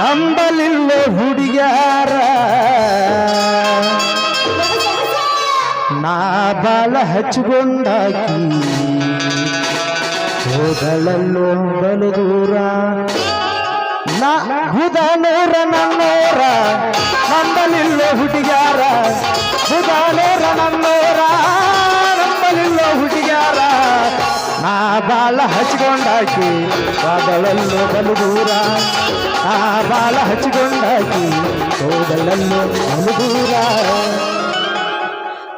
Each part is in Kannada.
ನಂಬಲಿಲ್ಲ ಹುಡುಗ್ಯಾರ, ನಾ ಬಾಲ ಹಚ್ಚಿಕೊಂಡಾಕಿ ಹೋಗಳಲ್ಲೋ ಬಲು ದೂರ. ನಾ ಹುದನೂರ ನನ್ನೋರ ನಂಬಲಿಲ್ಲ ಹುಡುಗ್ಯಾರ ಹುದನೂರ ನನ್ನೋರ ನಂಬಲಿಲ್ಲ ಹುಡುಗ್ಯಾರ. ನಾ ಬಾಳ ಹಚ್ಚಿಕೊಂಡಾಕಿ ಬಲು ದೂರ ಆ ಬಾಳ ಹಚ್ಚಿಕೊಂಡಾಕಿ ಬಲು ದೂರ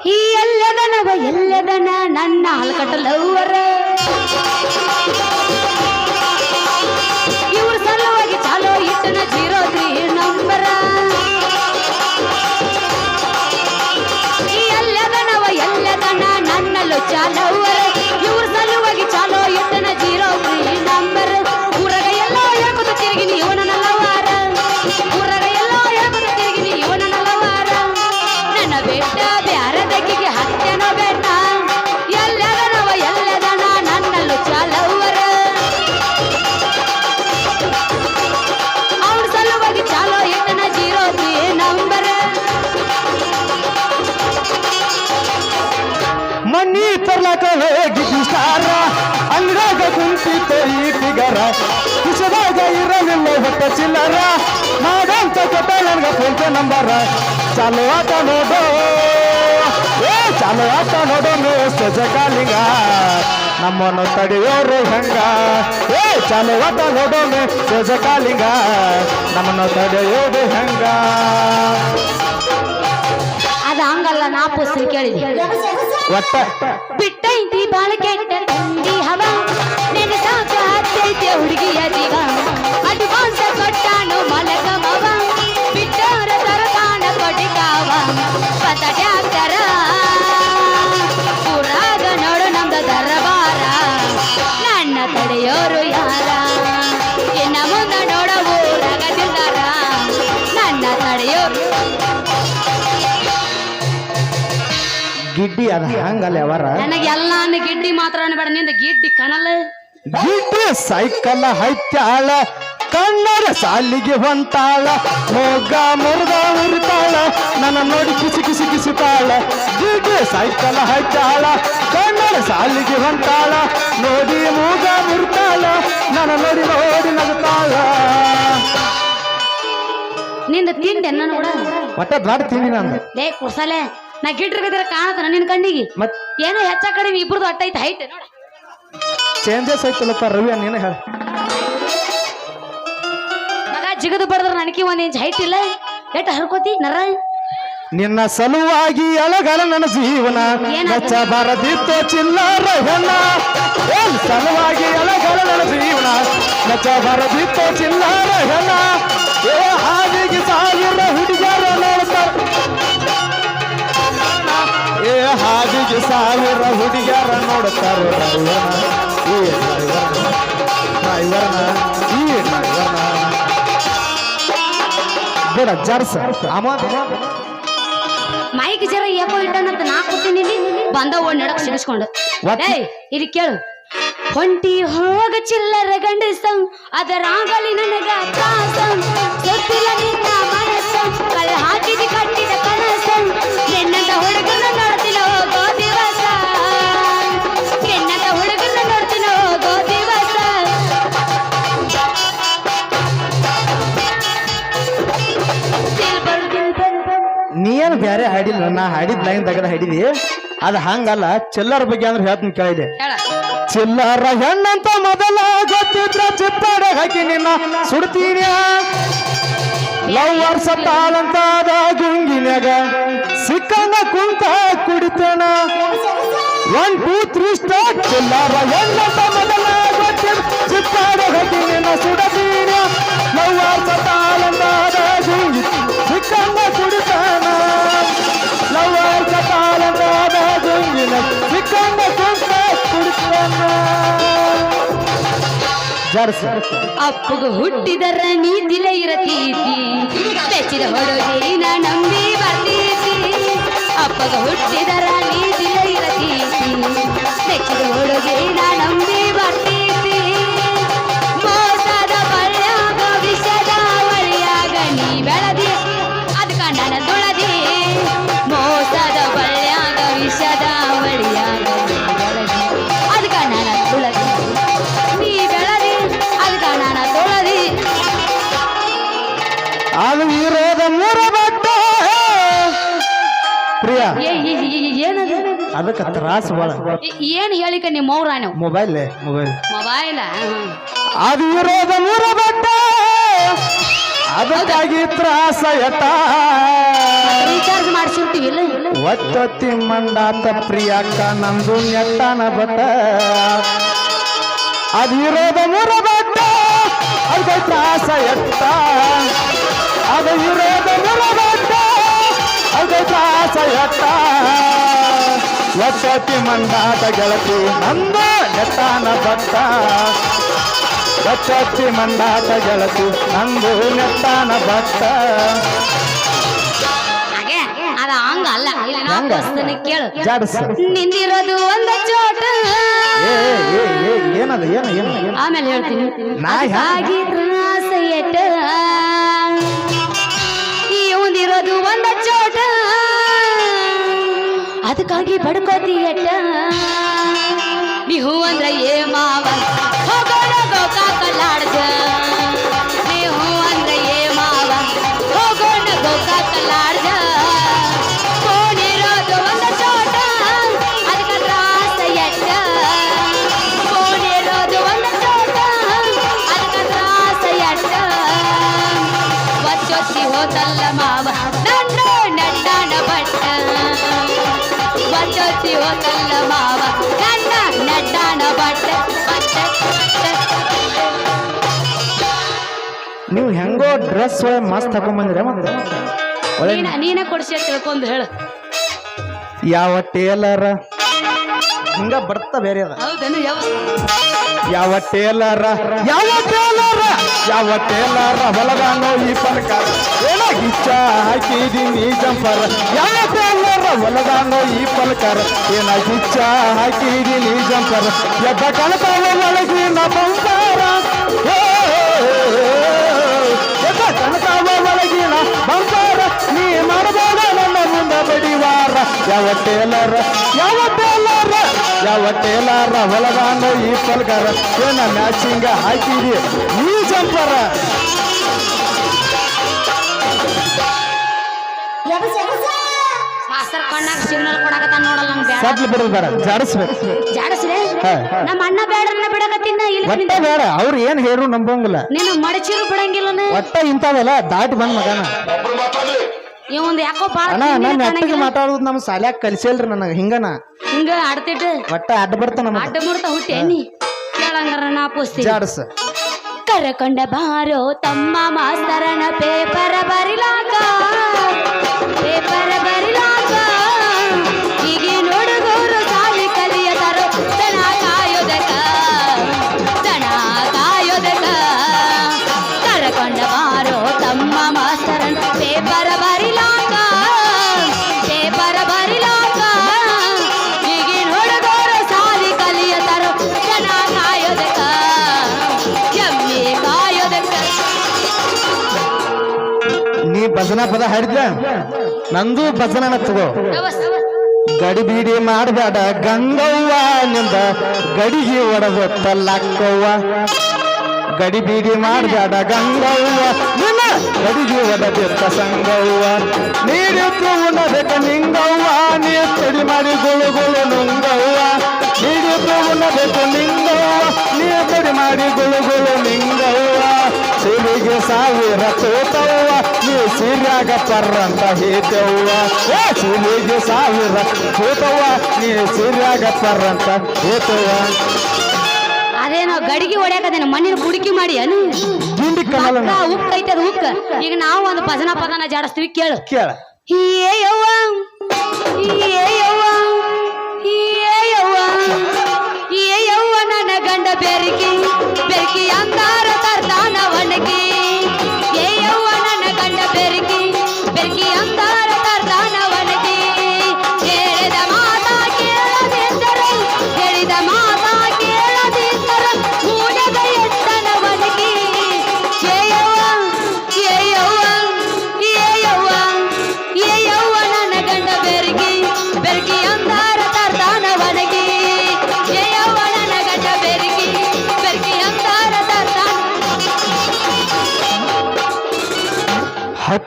ಈ ಎಲ್ಲದನವ ಎಲ್ಲದನ ನನ್ನ ಹಾಲ್ಕಟ್ಟಲವ್ವರ ಇವ್ರ ಮನಿ ತರ್ಲಾಕ ಹೋಗಿದ್ದು ಸ್ಟಾರ ಅಂಗಡಾಗ ಕುಂತಿದ್ದ ಈ ಫಿಗರ ಕಿಸದಾಗ ಇರಲಿಲ್ಲ ಹೊಟ್ಟ ಚಿಲ್ಲರ. ಮಾಡಂತ ಕೊಟ್ಟ ನನ್ಗ ಫೋನ್ಪೇ ನಂಬರ. ಚಾಲು ಆಟ ನೋಡೋ. ಏ, ಚಾಲು ಆಟ ನೋಡೋ ಸಜ ಕಾಲಿಂಗ ನಮ್ಮನ್ನು ತಡೆಯೋರು ಹೆಂಗ? ಏ, ಚಾಲು ಆಟ ನೋಡೋ ಸಜ ಕಾಲಿಂಗ ನಮ್ಮನ್ನು ತಡೆಯೋದು ಹೆಂಗ? ಅದ ಹಂಗಲ್ಲ, ನಾ ಪುಸ್ತಕ ಕೇಳಿದೆ. ಒಟ್ಟ ಬಿಟ್ಟೈತಿ ಬಾಳ ಕೆಟ್ಟ ತಂದಿ ಹವ ನೆನಸಾಕ ಹತ್ತೈತೆ ಹುಡುಗಿಯ ಜೀವ ಅಡ್ವಾನ್ಸ್ ಕೊಟ್ಟಾನು ಮಲಕ ಮವ ಬಿಟ್ಟವರ ತರತಾನ ಕೊಟ್ಟಿಕಾವ ಪತಟ್ಯಾಗ್ತಾರ ಗಿಡ್ಡಿ ಅದ ಹಂಗಲ್ಲ ಅವರ ನನಗೆ ಎಲ್ಲ ಗಿಡ್ಡಿ ಮಾತ್ರ ಬೇಡ ನಿಂದ ಗಿಡ್ಡಿ ಕಣಲ್ಲ ಗಿಡ್ಡಿ ಸೈಕಲ್ ಹೈತ್ಯಾಳ ಕಣ್ಣರ ಸಾಲಿಗೆ ಹೊಂಟಾಳ ಹೋಗಾ ಮುರ್ದ ಉರಿತಾಳ ನನ್ನ ನೋಡಿ ಕಿಸಿ ಕಿಸಿ ಕಿಸಿತಾಳ. ಗಿಡ್ಡಿ ಸೈಕಲ್ ಹೈತ್ಯಾಳ ಕಣ್ಣರ ಸಾಲಿಗೆ ಹೊಂಟಾಳ ನೋಡಿ ಮೂಗ ಮುರಿತಾಳ ನನ್ನ ನೋಡಿ ನೋಡಿ ನಗುತ್ತಾಳ. ನಿಂದ ತಿಂಡೆ ನಾನು ನೋಡ ಒಟ್ಟ ದೊಡ್ಡ ತಿಂಡಿ ನಾನು ಲೇ ಕುಸಲೆ ನಾ ಗಿಡ್ರಿಗದಿರ ಕಾಣತ ನಿನ್ ಕಣ್ಣಿಗೆ. ಮತ್ ಏನೋ ಹೆಚ್ಚ ಕಡಿಮೆ ಇಬ್ರದ್ದು ಅಟ್ಟ ಐತೆ ಹೈಟ್ ನೋಡ. ಚೇಂಜಸ್ ಐತಲ್ಲಪ್ಪ ರವಿ ನೀನು ಹೇಳ. ಮಗ ಜಿಗದು ಬಡದ್ರ ನನಗೆ ಒಂದ್ ಇಂಚ್ ಹೈಟ್ ಇಲ್ಲ. ಎಟ್ಟ ಹರ್ಕೋತಿ ನರ? ನಿನ್ನ ಸಲುವಾಗಿ ಅಳಗಲ ನನ್ನ ಜೀವನ. ಹೆಚ್ಚ ನಚ್ಚ ಬರದಿತ್ತು ಚಿಲ್ಲರ ಏನ್ ಸಲುವಾಗಿ ಅಳಗಲ ನನ್ನ ಜೀವನ. ಹೆಚ್ಚ ಬರದಿತ್ತು ಚಿಲ್ಲರ ಹೆಣ್ಣ. ಏ ಹಾದಿಗೆ ಸಾವಿರ ಹಾದಿಗೆ ಸಾವಿರ ಹುಡುಗರ ಡ್ರೈವರ್ನ ಈ ಡ್ರೈವರ್ನ ಈ ಡ್ರೈವರ್ನ ಬೇಡ ಜರ್ಸ. ಅಮ್ಮ. ಮೈಕ್ ಜರ ಏಕೋ ಇಟ್ಟನಂತ ನಾ ಕೂತೀನಿ ಬಂದ ಓಡ್ ನಡಕ್ ಸಿಡಿಸ್ಕೊಂಡು. ಇಲ್ಲಿ ಕೇಳು. ಹೊಂಟಿ ಹೋಗ ಚಿಲ್ಲರ ಗಂಡಸ ಅದರಾಗಲಿ ನನಗ ತ್ರಾಸ. ಗೊತ್ತಿಲ್ಲ ನಿನ್ನ ಮನಸ್ಸ. ಕಳ್ಳ ಹಾಕಿದಿ ನೀ ಏನು ಬೇರೆ ಹಾಡಿಲ್ಲ ನಾ ಹಾಡಿದ್ ಲೈನ್ ತೆಗೆದ ಹಾಡಿದಿ? ಅದು ಹಂಗಲ್ಲ ಚಿಲ್ಲರ ಬಗ್ಗೆ ಅಂದ್ರೆ ಹೇಳ್ತೀನಿ ಕೇಳಿದೆ ಚಿಲ್ಲರ ಹೆಣ್ಣಂತ ಮೊದಲ ಗೊತ್ತಿದ್ರ ಚಿತ್ತಾಡ ಹಾಕಿ ನಿನ್ನ ಸುಡ್ತೀನಿ ಲವ್ ವರ್ಷ ತಾಳಂತ ಅದ ಗುಂಗಿನ್ಯಾಗ ಸಿಕ್ಕಂಗ ಕುಂತ ಕುಡಿತೇನ. ಒನ್ ಟೂ ತ್ರೀ ಸ್ಟಾರ್ ಚಿಲ್ಲರ ಹೆಣ್ಣಂತ ಮೊದಲ ಗೊತ್ತಿದ್ರ ಚಿತ್ತಾಡ ಹಾಕಿ ನಿನ್ನ ಸುಡತೀನಿ ಲವ್ ವರ್ಷ ತಾಳಂತ ಅದ ಗುಂಗಿ ಸಿಕ್ಕಂಗ ಕುಡಿತೇನ ಅಪ್ಪಗ ಹುಟ್ಟಿದರ ನೀತಿಲೆ ಇರತೀತಿ ಬೆಚ್ಚಿದ ಹೊಡೋದಿನ ನಂಬಿ ಬರ್ತೀತಿ ಅಪ್ಪಗ ಹುಟ್ಟಿದರ ನೀತಿಲೆ ಇರತೀತಿ ಬೆಚ್ಚಿದ ಹೊಡೋದಿನ ನಂಬಿ ಅದಕ್ಕೆ ತ್ರಾಸ ಭಾಳ ಏನು ಹೇಳಿಕ ನಿಮ್ಮ ಅವ್ರ ನೀವು? ಮೊಬೈಲ್ ಮೊಬೈಲ್ ಮೊಬೈಲ ಅದು ಇರೋದ ಮೂರ ಬಟ್ಟ ಅದಕ್ಕಾಗಿ ತ್ರಾಸ ಎತ್ತ. ರೀಚಾರ್ಜ್ ಮಾಡಿಸಿರ್ತೀವಿ ಇಲ್ಲ? ಒತ್ತೊತ್ತಿ ಮಂಡಾತ ಪ್ರಿಯಕ್ಕ ನಂದು ನೆಟ್ಟನ ಬಟ್ಟ ಅದು ಇರೋದ ಮೂರ ಬಟ್ಟ ಅದಕ್ಕೆ ತ್ರಾಸ ಎತ್ತ. ಅದು ಇರೋದ ಮೂರ ಬಟ್ಟ ಅದಕ್ಕೆ ತ್ರಾಸ ಎಟ್ಟ ಒತ್ತೊತ್ತಿ ಮಂಡಾತ ಗೆಳತಿ ನಂದ ನೆತ್ತಾನ ಬಟ್ಟ ಲಕ್ಷತಿ ಮಂಡಾತ ಗೆಳತಿ ನಂದು ನೆತ್ತಾನ ಭಕ್ತ. ಹಾಗೆ? ಅದ ಹಂಗ ಅಲ್ಲ. ಇಲ್ಲಿ? ಕೇಳು. ನಿಂದಿರೋದು ಒಂದ ಚೋಟ. ಏ ಏ ಏ ಏನದ ಏನ ಏನ ಏನ? ಆಮೇಲೆ ಹೇಳ್ತೀನಿ. ನಾ ಹ್ಯಾ- ಅದಕ್ಕಾಗಿ ಬಡ್ಕೋತಿ ಎಟ್ಟ ನೀವು ಅಂದ್ರೆ ಏ ಡ್ರೆಸ್ ಮಸ್ತ್ ಹಾಕೊಂಡ್ ಮತ್ತೆ ಒಳ್ಳೆ ನೀನ ನೀನ ಕೊಡ್ಸಿ ಅಂತ ತಿಳ್ಕೊಂಡು ಹೇಳು. ಯಾವ ಟೇಲರ? ಹಿಂಗ ಬರ್ತ ಬೇರೆ ಅದ. ಹೌದನು ಯಾವ ಯಾವ ಟೇಲರ? ಯಾವ ಟೇಲರ? ಯಾವ ಟೇಲರ? ಹೊಲದಾನೋ ಈ ಪನಕಾರ ಏನ ಗಿಚ್ಚ ಹಾಕಿದೀನಿ ಜಂಪರ್? ಯಾವ ಟೇಲರ? ಹೊಲದಾನೋ ಈ ಪಲಕಾರ ಏನ ಗಿಚ್ಚ ಹಾಕಿದೀನಿ ಜಂಪರ್? ಎದ್ದ ಕಣತಾವ ಒಳಗಿನ ಬಂಗಾರ ಬಂಗಾರ, ನೀ ಮಾಡಬೇಡ ನನ್ನ ಮುಂದೆ ಬಡಿವಾರ. ಯಾವ ಟೇಲರ ಯಾವ ಟೇಲರ ಯಾವ ಟೇಲರ ಹೊಲಗಾನೋ ಈ ಪಲ್ಗಾರ ಏನ ಮ್ಯಾಚಿಂಗ ಹಾಕಿದಿ? ಈ ಜಂಪರ. ಮಾಸ್ತರ್ ಕಣ್ಣಾಗ ಸಿಗ್ನಲ್ ಕೊಡಕತ್ತಾನ ನೋಡಲ್ಲ ನಂಗೆ ಬೇಡ ಸಡ್ಲ್ ಬಿಡೋದು ಬೇಡ ಜಾಡಿಸ್ಬೇಕು. ಜಾಡಸ್ರೆ ಹಾ. ನಮ್ಮ ಅಣ್ಣ ಬೇಡ್ರನ್ನ ಬಿಡಕತ್ತಿನ ಇಲ್ಲಿ ಒಟ್ಟ ಬೇಡ ಅವ್ರು ಏನ್ ಹೇಳ್ರು ನಂಬಂಗಿಲ್ಲ. ನೀನು ಮಡಚಿರು ಬಿಡಂಗಿಲ್ಲನ? ಒಟ್ಟ ಇಂಥವೆಲ್ಲ ದಾಟಿ ಬಂದ ಮಗನ. ಇವಂದ್ ಯಾಕೋ ಬಾಳ ಅಣ್ಣ ನಾನು ನೆಟ್ಟಿಗೆ. ಮಾತಾಡೋದು ನಮ್ಮ ಸಾಲ್ಯಾಗ ಕಲಿಸೇಲ್ರಿ ನನಗೆ ಹಿಂಗನ? ಹಿಂಗ ಆಡ್ತಿಟ್ಟು ಒಟ್ಟ ಅಡ್ಡ ಬರ್ತಾನ ಅಡ್ಡ ಮುರ್ತ ಹುಟ್ಟಿ ನೀ ಕೇಳಂಗಾರ ನಾ ಪುಸ್ತಿ ಜಾಡಸ್. ಕರಕೊಂಡ ಬಾರೋ ತಮ್ಮ ಮಾಸ್ತರನ ಪೇಪರ ಬರಿಲಾಕ. ನೀ ಭಜನಾ ಪದ ಹಾಡಿದ್ರ ನಂದು ಭಜನನ ಗಡಿ ಬೀಡಿ ಮಾಡಬೇಡ ಗಂಗವ್ವ ನಿಂದ ಗಡಿಗೆ ಒಡೆದು ತಲ್ಲಾಕವ್ವ ಗಡಿ ಬೀಡಿ ಮಾಡಬೇಡ ಗಂಗವ್ವ. ನಿನ್ನ ಗಡಿಗೆ ಬೆತ್ತ ಸಂಗವ್ವ. ನೀಡಿತ್ತು ಉಣ್ಣಬೇಕ ನಿಂಗವ್ವ. ನೀ ತಡಿ ಮಾಡಿ ಗುಳು ಗುಳು ನುಂಗವ್ವ ನೀಡಿತ್ತು ಉಣ್ಣಬೇಕು ನಿಂಗವ್ವ. ನೀ ತಡಿ ಮಾಡಿ ಗುಳು ಗುಳು ನಿಂಗವ್ವ. ಸಿರಿಗೆ ಸಾವಿರ ತೋತವ್ವ. ನೀ ಸಿರಿಯಾಗ ಪರ್ರಂತ ಹೇತವ್ವ. ಸಿರಿಗೆ ಸಾವಿರ ತೋತವ್ವ. ನೀ ಸಿರಿಯಾಗ ಪರ್ರಂತ ಹೇತವ್ವ. ಅದೇನೋ ಗಡಿಗೆ ಹೊಡೆಯಕೇನು ಮಣ್ಣಿನ ಕುಡಿಕಿ ಮಾಡಿ ಅನು. ಗುಂಡಿ ಕನ್ನಲ ಉಕ್ಕ ಐತೆ ಅದು ಉಕ್ಕ. ಈಗ ನಾವು ಒಂದು ಭಜನಾ ಪದನ ಜಾಡಿಸ್ತೀವಿ ಕೇಳು. ಕೇಳ. ಹೀಯವ್ವ ಯವ್ವ. ಏ ಯವ್ವ. ಏ ಯವ್ವ. ನನ್ನ ಗಂಡ ಬೆರಗಿ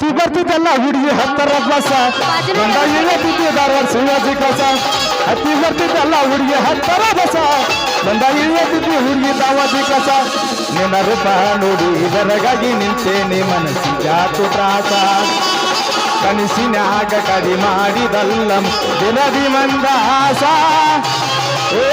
ಹತ್ತಿ ಬರ್ತಿದ್ದಲ್ಲ ಹುಡುಗಿ ಹತ್ತರ ಬಸ. ಧಾರವಾಡ ಶಿವಾಜಿ ಕಸ. ಹತ್ತಿ ಬರ್ತಿದ್ದಲ್ಲ ಹುಡುಗಿ ಹತ್ತರ ಬಸ. ಬಂದ ಇಳಿಯತ್ತಿದ್ದಿ ಹುಡುಗಿ ದಾವಾಜಿ ಕಸ. ನಿನ್ನ ರೂಪ ನೋಡಿ ಇದರಗಾಗಿ ನಿಂತೇನೆ ಮನಸ್ಸಿಗಾತು ತ್ರಾಸ. ಕನಸಿನಾಗ ಕಡಿ ಮಾಡಿದಲ್ಲ ದಿನದಿ ಮಂದಾಸ. ಓ,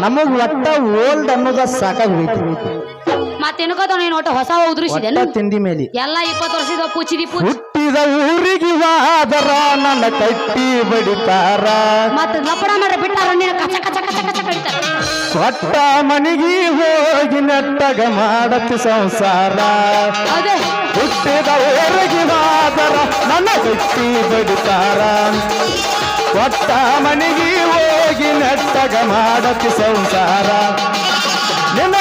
ನಮಗ್ ಒಟ್ಟ ಓಲ್ಡ್ ಅನ್ನೋದ ಸಾಕಾಗ್ಬೇಕು ಮತ್ತೆನಕೋತ ನೀನು ಒಟ್ಟು ಹೊಸ ಉದುರಿಸಿದೆ ತಿಂಡಿ ಮೇಲೆ. ಎಲ್ಲ ಇಪ್ಪತ್ತು ವರ್ಷದ ಪೂಚಿದಿ ಪುಚ್ ಹುಟ್ಟಿದ ಊರಿಗೆ ವಾದರ ನನ್ನ ಕಟ್ಟಿ ಬಡಿತಾರ. ಮತ್ತ ಲಪಡ ಮಾಡ್ರೆ ಬಿಟ್ಟಾರ ನೀನು ಕಚ ಕಚ ಕಚ ಕಚ ಕಡಿತಾರ. ಕೊಟ್ಟ ಮನಿಗೆ ಹೋಗಿ ನೆಟ್ಟಗ ಮಾಡತಿ ಸಂಸಾರ. ಹುಟ್ಟಿದ ಊರಿಗೆ ವಾದರ ನನ್ನ ಕಟ್ಟಿ ಬಡಿತಾರ. ಕೊಟ್ಟ ಮನಿಗೆ ಹೋಗಿ ನೆಟ್ಟಗ ಮಾಡತಿ ಸಂಸಾರ. ನಿನ್ನ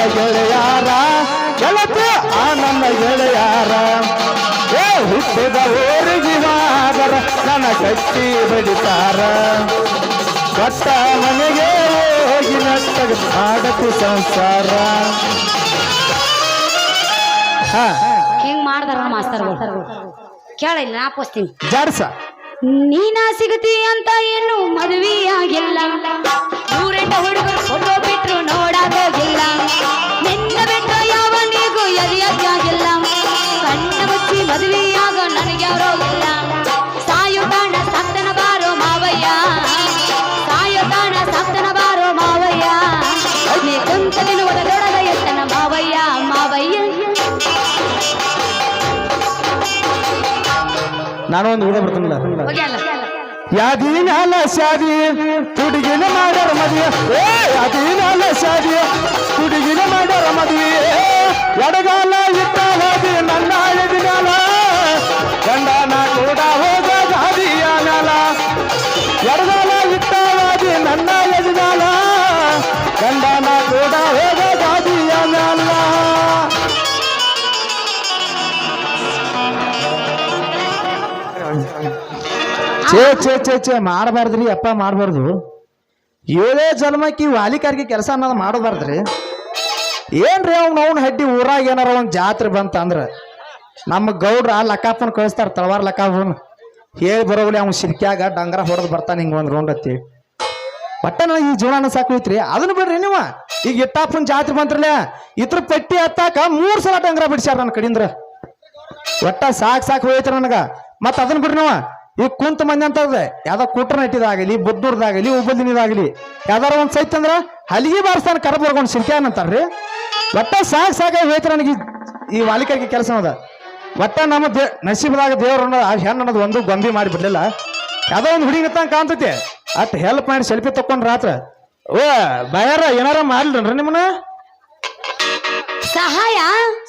ನನ್ನ ಗೆಳೆಯಾರ ಗೆಳತಿ ಆ ನನ್ನ ಗೆಳೆಯಾರ. ಏ ಹುಟ್ಟಿದ ಊರಿಗೆ ಮಾದರ ನನ್ನ ಕಟ್ಟಿ ಬಡಿತಾರ. ಕೊಟ್ಟ ಮನೆಗೆ ಹೋಗಿ ನಟ್ಟಗ ಮಾಡತಿ ಸಂಸಾರ. ಹಾ. ಹಿಂಗ್ ಮಾಡ್ದಾರ ಮಾಸ್ತರ್ ಕೇಳಿಲ್ಲ ನಾ ಪೋಸ್ತೀನಿ ಜಾಡ್ಸ. ನೀನ ಸಿಗತಿ ಅಂತ ಏನು ಮದುವೆ ಆಗಿಲ್ಲ ನೂರೆಂಟ ಹುಡುಗರು ಫೋಟೋ ಬಿಟ್ರು ನೋಡಾಗೋಗಿಲ್ಲ ನಿನ್ನ ಬಿಟ್ಟು ಯಾವನಿಗೂ ಎದೆಯಾಗಿಲ್ಲ ಕಣ್ಣ ಮುಚ್ಚಿ ಮದುವೆಯಾಗ ನನಗೆ ನಾನು ಒಂದು ಹುಡುಗ ಬರ್ತೀನಿಲ್ಲ ಯಾದೀನ ಶಾದಿ ತುಡುಗಿನ ಮಾಡ್ಯಾರ ಮದುವೆ. ಏ ಯಾದೀನಾಲ ಶಾದಿ ತುಡುಗಿನ ಮಾಡ್ಯಾರ ಮದುವೆ. ಎಡಗಾಲ ಇಟ್ಟ ಹೋಗಿ ನನ್ನ ಎದಿನಾಲ ಗಂಡನ ಕೂಡ ಛೇ ಛೇ ಛೇ ಛೇ, ಮಾಡಬಾರ್ದ್ರಿ, ಅಪ್ಪ, ಮಾಡಬಾರ್ದು. ಏಳೇ ಜನ್ಮಕ್ಕಿ ವಾಲಿಕಾರಿಗೆ ಕೆಲಸ ಅನ್ನೋದು ಮಾಡಬಾರ್ದ್ರಿ. ಏನ್ರಿ ಅವ್ನು, ಅವ್ನ ಹಡ್ಡಿ ಊರಾಗ ಏನಾರ ಒಂದು ಜಾತ್ರೆ ಬಂತ ಅಂದ್ರ ನಮ್ಮ ಗೌಡ್ರ ಲಕ್ಕಾಪನ ಕಳಿಸ್ತಾರೆ, ತಳವಾರ ಲಕ್ಕಾಪನ ಹೇಳಿ ಬರೋಗ್ಲಿ ಅವ್ನು ಸಿರ್ಕ್ಯಾಗ ಡಂಗ್ರ ಹೊಡೆದು ಬರ್ತಾನೆ ಹಿಂಗೆ ಒಂದು ರೌಂಡ್ ಹತ್ತಿ. ಒಟ್ಟ ನನಗೆ ಈ ಜೀವನ ಸಾಕು ಐತ್ರಿ. ಅದನ್ನ ಬಿಡ್ರಿ ನೀವ. ಈಗ ಇಟ್ಟಾಪನ್ ಜಾತ್ರೆ ಬಂತ್ರಲ್ಲ, ಇದ್ರ ಪೆಟ್ಟಿ ಹತ್ತಾಕ ಮೂರ್ ಸಲ ಡಂಗ್ರ ಬಿಡ್ಸ್ಯಾರ ನನ್ನ ಕಡಿಂದ್ರ. ಒಟ್ಟ ಸಾಕ್ ಸಾಕು ಹೋಯ್ತು ನನಗ. ಮತ್ತ ಅದನ್ನ ಬಿಡ್ರಿ ನಾವ. ಈಗ ಕುಂತ ಮಂದಿ ಅಂತ ಇದೆ ಯಾವ್ದೋ ಕುಟ್ರ ನಟ್ಟಿದಾಗಲಿ ಬುದ್ದೂರ್ದಾಗಲಿ ಉಬ್ಬದಿನಿದಾಗಲಿ ಯಾವ್ದಾರ ಒಂದ್ ಸೈತ್ ಅಂದ್ರ ಹಲಿಗೆ ಬಾರಿಸ್ತಾನ ಕರ ಬರ್ಕೊಂಡು ಸಿರ್ಕ್ಯಾನ್ ಅಂತಾರ್ರಿ. ಒಟ್ಟ ಸಾಕ್ ಸಾಕ ಹೋಯ್ತು ನನಗೆ ಈ- ಈ ವಾಲಿಕರಿಗೆ ಕೆಲಸ ಅದ. ಒಟ್ಟ ನಮ್ಮ ದೇ ನಸೀಬದಾಗ ದೇವ್ರ ಹೆಣ್ಣು ಅನ್ನೋದು ಒಂದು ಗೊಂಬಿ ಮಾಡಿ ಬಿಡಲಿಲ್ಲ. ಯಾವ್ದೋ ಒಂದು ಹುಡುಗಿ ತಂಗ ಕಾಣ್ತೈತಿ. ಅಟ್ ಹೆಲ್ಪ್ ಮಾಡಿ ಸೆಲ್ಫಿ ತಕ್ಕೊಂಡು ರಾತ್ರ. ಓ ಬಯಾರ ಏನಾರ ಮಾಡ್ಲನ್ರಿ ನಿಮ್ಮನ್ನ? ಸಹಾಯ?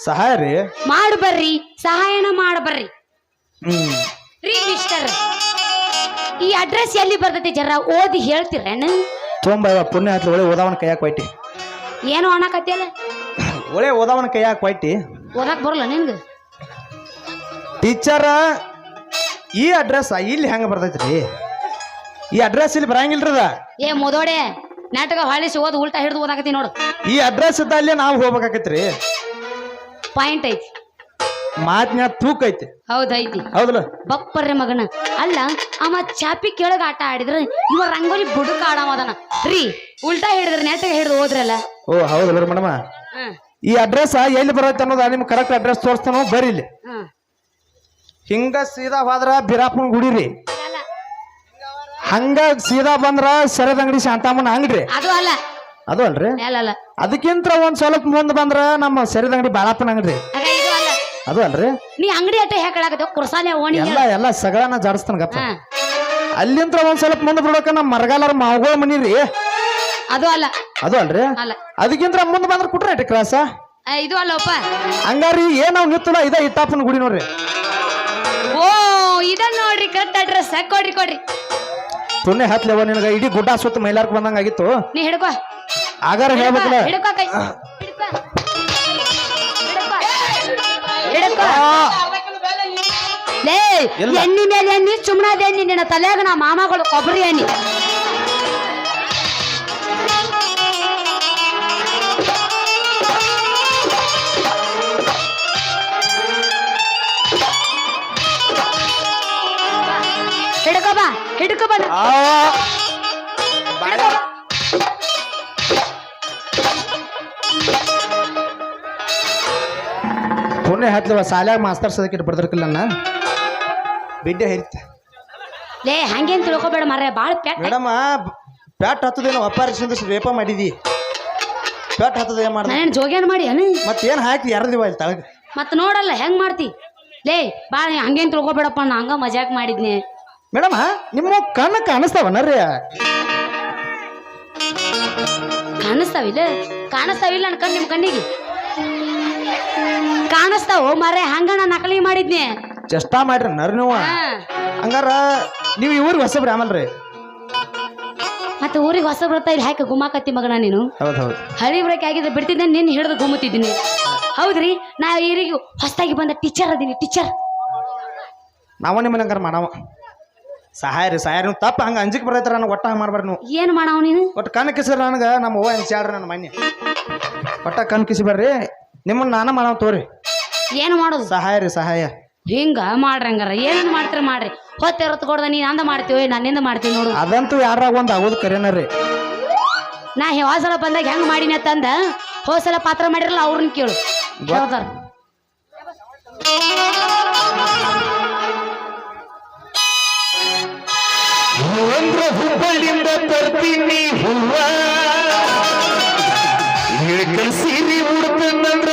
ಸಹಾಯ ರೀ. ಮಾಡ್ಬರ್ರಿ ಸಹಾಯನ ಮಾಡ್ಬರ್ರಿ ಹ್ಮ್. ರೀ ಮಿಸ್ಟರ್ ಈ ಅಡ್ರೆಸ್ ಎಲ್ಲಿ ಬರ್ತೈತಿ ಜರ ಓದಿ ಹೇಳ್ತೀರೇನು? ತುಂಬ ಪುಣ್ಯ ಹತ್ತಿ ಒಳ್ಳೆ ಓದಾವನ ಕೈಯಾಗ ಕೊಯ್ಟಿ. ಏನು ಅನ್ನಕತ್ತಿಯಲ್ಲ ಒಳ್ಳೆ ಓದಾವನ ಕೈಯಾಗ ಕೊಯ್ಟಿ. ಓದಕ್ ಬರಲ್ಲ ನಿನ್ಗೆ ಟೀಚರ ಈ ಅಡ್ರೆಸ್ ಇಲ್ಲಿ ಹೆಂಗ ಬರ್ತೈತ್ರಿ? ಈ ಅಡ್ರೆಸ್ ಇಲ್ಲಿ ಬರಂಗಿಲ್ರದ ಏ ಮುದೋಡೆ ನಾಟಕ ಹಾಳಿಸಿ ಓದ್ ಉಲ್ಟಾ ಹಿಡಿದು ಓದಾಕತ್ತಿ ನೋಡು. ಈ ಅಡ್ರೆಸ್ ಇದ್ದಲ್ಲಿ ನಾವು ಹೋಗ್ಬೇಕಾಕೈತ್ರಿ. ಪಾಯಿಂಟ್ ಐತಿ. ಮಾತಿನ ತೂಕ ಐತಿ. ಹೌದೈತಿ ಹೌದಲ್ಲ? ಬಪ್ಪರ್ರೆ ಮಗನ. ಅಲ್ಲ ಅವ ಚಾಪಿ ಕೆಳಗ ಆಟ ಆಡಿದ್ರೆ ಇವ ರಂಗೋಲಿ ಬುಡಕ ಆಡವದನ ರೀ ಉಲ್ಟಾ ಹಿಡಿದ್ರೆ ನೆಟ್ಟಗೆ ಹಿಡಿದು ಹೋದ್ರಲ್ಲ? ಓ ಹೌದಲ್ಲ ಮೇಡಮ? ಈ ಅಡ್ರೆಸ್ ಎಲ್ಲಿ ಬರುತ್ತೆ ಅನ್ನೋದು ನಿಮ್ಗೆ ಕರೆಕ್ಟ್ ಅಡ್ರೆಸ್ ತೋರಿಸ್ತಾನೋ ಹ್ಮ್ ಹಿಂಗ ಸೀದಾ ಹೋದ್ರ ಬಿರಾಪನ್ ಗುಡಿ ರೀ. ಹಂಗ ಸೀದಾ ಬಂದ್ರ ಸರದ ಅಂಗಡಿ ಶಾಂತಮ್ಮನ ಅಂಗಡಿ ಅದು ಅಲ್ಲ. ಅದು ಅಲ್ರಿ? ಅಲ್ಲ ಅದಕ್ಕಿಂತ ಒಂದ್ ಸ್ವಲ್ಪ ಮುಂದ್ ಬಂದ್ರ ನಮ್ಮ ಸರದ ಅಂಗಡಿ ಬಾಳಪ್ಪನ ಅಂಗಡಿ ಅದು ಅಲ್ರಿ? ನೀ ಅಂಗಡಿ ಅಟ್ಟ ಹೇಳಾಕತ್ತ ಕುರ್ಸಾನೆ ಓಣಿ ಎಲ್ಲ ಎಲ್ಲ ಸಗಳನ್ನ ಜಾಡಿಸ್ತಾನ ಗಪ್ಪ. ಹಾ. ಅಲ್ಲಿಂತ್ರ ಒಂದ್ ಸ್ವಲ್ಪ ಮುಂದೆ ಬಿಡೋಕ ನಮ್ಮ ಮರಗಾಲರ ಮಾವುಗಳ ಮನಿ ರೀ. ಅದು ಅಲ್ಲ. ಅದು ಅಲ್ರಿ? ಅಲ್ಲ. ಅದಕ್ಕಿಂತ ಮುಂದೆ ಬಂದ್ರೆ ಕುಟ್ರೆ ಕ್ರಾಸ. ಆ, ಇದು ಅಲ್ಲಪ್ಪ ಹಂಗಾರಿ ಏನ್ ನಾವ್ ನಿತ್ತಲ್ಲ ಇದ ಇತ್ತಾಪನ ಗುಡಿ ನೋಡ್ರಿ. ಓ ಇದನ್ನ ನೋಡ್ರಿ ಕರೆಕ್ಟ್ ಅಡ್ರೆಸ್ ಕೊಡ್ರಿ. ಕೊಡ್ರಿ ಪುಣ್ಯ ಹತ್ಲೆವ ನಿನಗ ಇಡೀ ಗುಡ್ಡ ಸುತ್ತ ಮೈಲಾರ್ಕ್ ಬಂದಂಗ ಆಗಿತ್ತು. ನೀ ಹಿಡ್ಕೋ. ಆಗಾರ ಹೇಳ್ಬೇಕಲ್ಲ. ಹಿಡ್ಕೋ ಕೈ. ಲೇ ಇಲ್ಲ. ಎಣ್ಣಿ ಮೇಲೆ ಎಣ್ಣಿ ಸುಮ್ಮನಾದ ಎಣ್ಣಿ ನಿನ್ನ ತಲೆಯಾಗ ನಾ ಮಾಮಗಳು ಕೊಬ್ಬರಿ ಎಣ್ಣಿ ಹಿಡ್ಕೋ ಬಾ ಹಿಡ್ಕೋ ಬಾ ಪುಣ್ಯ ಹತ್ಲೆವ ಸಾಲ್ಯಾಗ ಮಾಸ್ತರ್ ಸದಕ್ಕೆ ಬರ್ದಿರ್ಕಿಲ್ಲ ನಾನು ಬಿಡ್ಡೆ ಹರಿತ ಲೇ ಹಂಗೇನ್ ತಿಳ್ಕೊಬೇಡ ಮಾರ್ರೆ ಬಾಳ ಪೆಟ್ ಮೇಡಮ್ ಪ್ಯಾಟ್ ಹತ್ತದೇನೋ ಅಪಾರೇಷನ್ ರೇಪ ಮಾಡಿದಿ. ಪ್ಯಾಟ್ ಹತ್ತದ ಏನು ಮಾಡ್ದ? ನಾನೇನ್ ಜೋಗ್ಯಾನ ಮಾಡಿ ಮತ್ತೆ ಏನು ಹಾಕಿ ಯಾರದಿವ ಇಲ್ಲಿ ತಳಗ? ಮತ್ತೆ ನೋಡಲ್ಲ ಹೆಂಗ್ ಮಾಡ್ತಿ? ಲೇ ಬಾ ಹಂಗೇನ್ ತಿಳ್ಕೊಬೇಡಪ್ಪ ನಾ ಹಂಗ ಮಜಾಕ್ ಮಾಡಿದ್ನಿ. ಮೇಡಮ್ ನಿಮ್ಮ ಕಣ್ಣ ಕಾಣಿಸ್ತಾವನರ್ರಿ ಕಾಣಿಸ್ತಾವಿಲ್ಲ? ಕಾಣಿಸ್ತಾವಿಲ್ಲ ಅನ್ಕೊಂಡ್ ನಿಮ್ ಕಣ್ಣಿಗೆ? ಕಾಣಿಸ್ತಾವ ಮಾರೇ ಹಂಗಣ್ಣ ನಕಲಿ ಮಾಡಿದ್ನಿ. ಚಷ್ಟ ಮಾಡ್ರಿ ನರ್ ನೀವು. ಹಂಗಾರ ನೀವು ಇವ್ರಿಗೆ ಹೊಸಬ್ರಿ ಆಮಲ್ರಿ? ಮತ್ತೆ ಊರಿಗೆ ಹೊಸ ಬರ್ತಾ ಇಲ್ಲಿ ಹಾಕಿ ಗುಮಾಕತ್ತಿ ಮಗನ ನೀನು? ಹೌದು ಹೌದು. ಹಳಿ ಬ್ರೇಕ್ ಆಗಿದ್ರೆ ಬಿಡ್ತಿದ್ದೆ ನಿನ್ನ ಹಿಡಿದು ಗುಮ್ಮುತ್ತಿದ್ದೀನಿ. ಹೌದ್ರಿ? ನಾ ಈರಿಗೂ ಹೊಸದಾಗಿ ಬಂದ ಟೀಚರ್ ಅದೀನಿ ಟೀಚರ್ ನಾವ ನಿಮ್ಮ ಹಂಗಾರ ಮಾಡವ. ಸಹಾಯ ರೀ ಸಹಾಯ ನೀವು ತಪ್ಪ ಹಂಗ ಅಂಜಿಕ್ ಬರೈತಾರ ನನಗೆ ಒಟ್ಟ ಹಂಗೆ ಮಾಡ್ಬಾರ್ದು ನೀವು. ಏನು ಮಾಡವ ನೀನು? ಒಟ್ಟು ಕಣ್ಣು ಕಿಸ್ರಿ ನನಗೆ ನಮ್ಮ ಅವ್ವ ಅನ್ಸ್ಯಾಳ್ರಿ ನನ್ನ ಮನೆ. ಒಟ್ಟ ಕಣ್ಣು ಕಿಸಿ ಬರ್ರಿ ನಿಮ್ಮನ್ನ ನಾನ ಮಾಡವ ತೋರಿ ಏನು ಮಾಡೋದು? ಸಹಾಯ ರೀ ಸಹಾಯ. ಹಿಂಗ ಮಾಡ್ರಿ ಹಂಗಾರ. ಏನೇನ್ ಮಾಡ್ತೀರ ಮಾಡ್ರಿ. ಹೊತ್ತೆ ಹೊತ್ತು ಕೊಡ್ದ ನೀನ್ ಅಂದ ಮಾಡ್ತೀವಿ ನನ್ನಿಂದ ಮಾಡ್ತೀವಿ ನೋಡು. ಅದಂತೂ ಯಾರಾಗ ಒಂದು ಆಗೋದು ಕರೆನ ರೀ. ನಾ ಹೋಸಲ ಬಂದಾಗ ಹೆಂಗ್ ಮಾಡಿನಿ ಅಂತಂದ ಹೋಸಲ ಪಾತ್ರ ಮಾಡಿರಲ್ಲ ಅವ್ರನ್ನ ಕೇಳು. ಹೇಳ್ತಾರ ಅಂದ್ರೆ ಹುಬ್ಬಳ್ಳಿಂದ ತರ್ತೀನಿ ಹೂವ ಉಡ್ತಂದ್ರ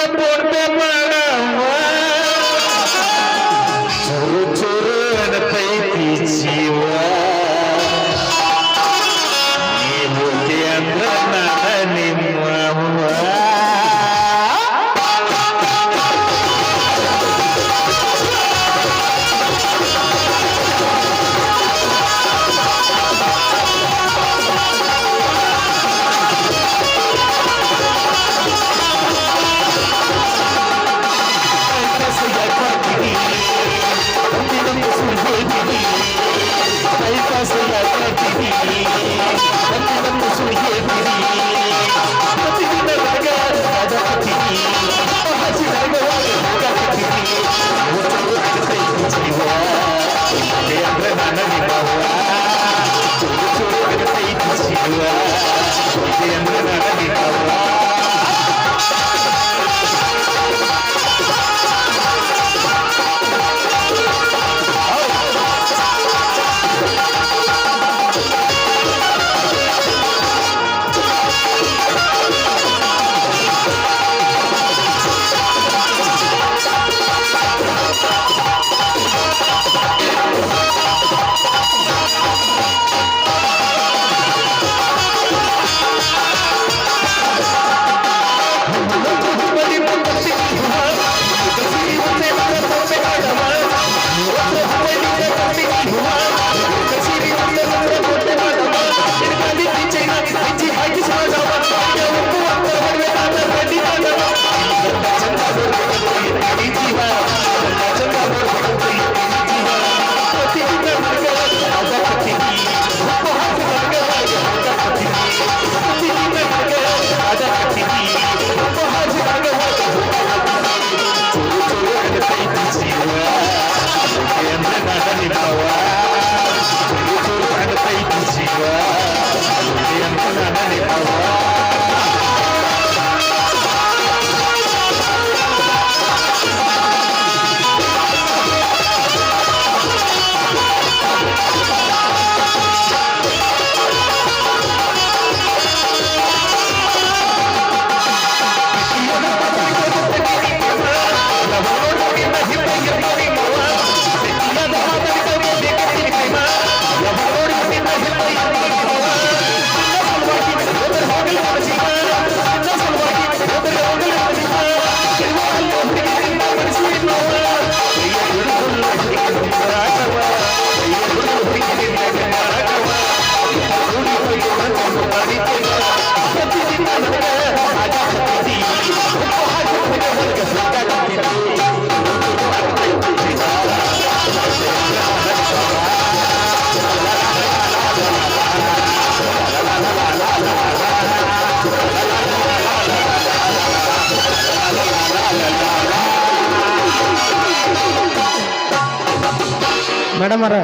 ಅರ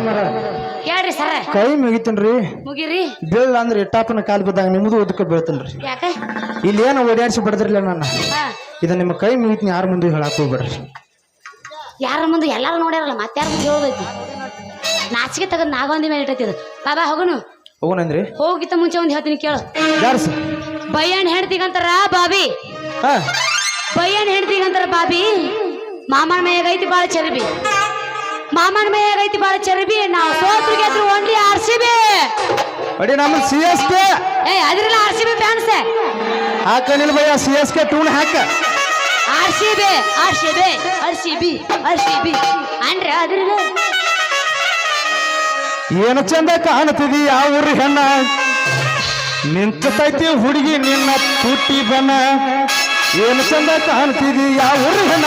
ಹೇಳ್ರಿ ಸರ. ಕೈ ಮುಗಿತೀನ್ರಿ ಮುಗಿರಿ. ಬೀಳ್ ಅಂದ್ರೆ ಇಟ್ಟಾಪನ ಕಾಲ್ ಬಿದ್ದಾಗ ನಿಮ್ದು ಉದಕ ಬೀಳ್ತೀನ್ರಿ ಯಾಕೆ? ಇಲ್ಲಿ ಏನು ಓಡಾಡ್ಸಿ ಬಿಡದ್ರಿಲ್ಲ ನನ್ನ ಹಾ. ಇದು ನಿಮ್ಮ ಕೈ ಮುಗಿತೀನಿ ಯಾರ ಮುಂದೆ ಹೇಳಕ್ ಹೋಗ್ಬೇಡ್ರಿ. ಯಾರ ಮುಂದೆ ಎಲ್ಲಾರು ನೋಡ್ಯಾರಲ್ಲ ಮತ್ತಾರ ಮುಂದೆ ಹೇಳೋದೈತಿ ನಾಚಿಕೆ ತೆಗೆದು ನಾಗೊಂದಿ ಮೇಲೆ ಇಟ್ಟೈತಿ ಇದು. ಬಾಬಾ ಹೋಗುನು? ಹೋಗೋಣಂದ್ರಿ ಹೋಗಿತ್ತ ಮುಂಚೆ ಒಂದು ಹೇಳ್ತೀನಿ ಕೇಳು. ಯಾರು ಸರ್? ಬಯ್ಯನ್ ಹೆಣ್ತಿಗಂತಾರ ಬಾಬಿ. ಹಾ. ಬಯ್ಯನ್ ಹೆಣ್ತಿಗಂತಾರ ಬಾಬಿ. ಮಾಮನ ಮೈಯಾಗ ಐತಿ ಬಾಳ ಚರಬಿ. ಮಾಮನ ಮೈಯಾಗ ಐತಿ ಬಾಳ ಚರ್ಬಿ. ನಾವು ಸೋತ್ರು ಗೆದ್ರು ಓನ್ಲಿ ಆರ್ ಸಿ ಬಿ. ಅಡಿ ನಮ್ಮ ಸಿ ಎಸ್ ಕೆ. ಏ ಅದ್ರಲ್ಲ ಆರ್ ಸಿ ಬಿ ಫ್ಯಾನ್ಸ್ ಹಾಕನಿಲ್ ಭಯ ಸಿ ಎಸ್ ಕೆ ಟೂನ್ ಹಾಕ. R C B R C B R C B R C B. ಅಂದ್ರೆ ಅದ್ರಲ್ಲ. ಏನು ಚಂದ ಕಾಣ್ತಿದಿ ಯಾವ ಊರಿ ಹೆಣ್ಣ? ನಿಂತೈತಿ ಹುಡುಗಿ ನಿನ್ನ ತುಟ್ಟಿ ಬನ ಏನು ಚಂದ ಕಾಣ್ತಿದಿ ಯಾವ ಊರಿ ಹೆಣ್ಣ?